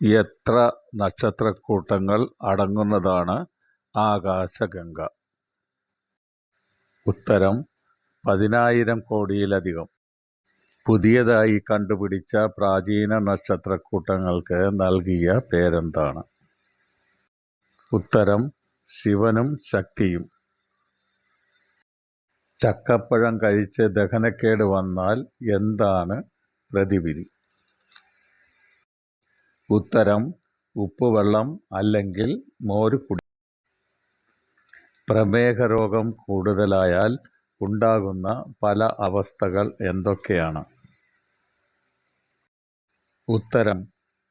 എത്ര നക്ഷത്രക്കൂട്ടങ്ങൾ അടങ്ങുന്നതാണ് ആകാശഗംഗ? ഉത്തരം പതിനായിരം കോടിയിലധികം. പുതിയതായി കണ്ടുപിടിച്ച പ്രാചീന നക്ഷത്രക്കൂട്ടങ്ങൾക്ക് നൽകിയ പേരെന്താണ്? ഉത്തരം ശിവനും ശക്തിയും. ചക്കപ്പഴം കഴിച്ച് ദഹനക്കേട് വന്നാൽ എന്താണ് പ്രതിവിധി? ഉത്തരം ഉപ്പുവെള്ളം അല്ലെങ്കിൽ മോര് കുടി പ്രമേഹ രോഗം കൂടുതലായാൽ ഉണ്ടാകുന്ന പല അവസ്ഥകൾ എന്തൊക്കെയാണ്? ഉത്തരം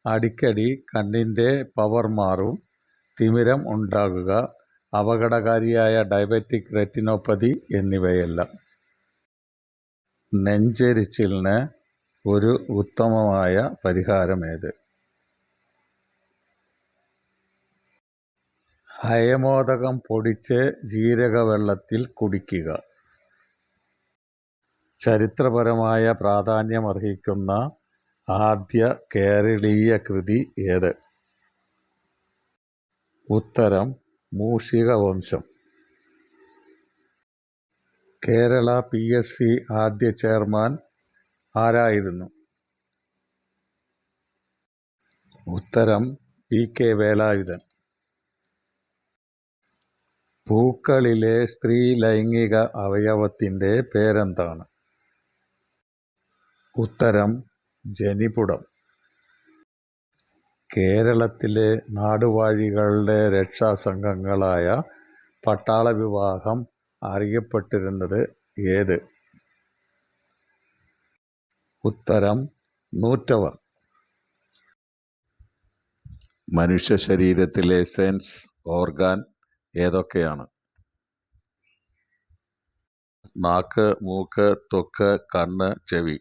അടിക്കടി കണ്ണിന്റെ പവർ മാറും തിമിരം ഉണ്ടാകുക അപകടകാരിയായ ഡയബറ്റിക് റെറ്റിനോപ്പതി എന്നിവയെല്ലാം. നെഞ്ചെരിച്ചിലിന് ഒരു ഉത്തമമായ പരിഹാരമേത്? ഹയമോദകം പൊടിച്ച് ജീരകവെള്ളത്തിൽ കുടിക്കുക. ചരിത്രപരമായ പ്രാധാന്യമർഹിക്കുന്ന ആദ്യ കേരളീയ കൃതി ഏത്? ഉത്തരം മൂഷിക വംശം കേരള പി എസ് സി ആദ്യ ചെയർമാൻ ആരായിരുന്നു? ഉത്തരം പി കെ വേലായുധൻ. പൂക്കളിലെ സ്ത്രീ ലൈംഗിക അവയവത്തിന്റെ പേരെന്താണ്? ഉത്തരം ജനിപുടം. കേരളത്തിലെ നാടുവാഴികളുടെ രക്ഷാസംഘങ്ങളായ പട്ടാള വിവാഹം അറിയപ്പെട്ടിരുന്നത് ഏത്? ഉത്തരം നൂറ്റവർ മനുഷ്യ ശരീരത്തിലെ സെൻസ് ഓർഗാൻ ഏതൊക്കെയാണ്? നാക്ക് മൂക്ക് ത്വക്ക് കണ്ണ് ചെവി.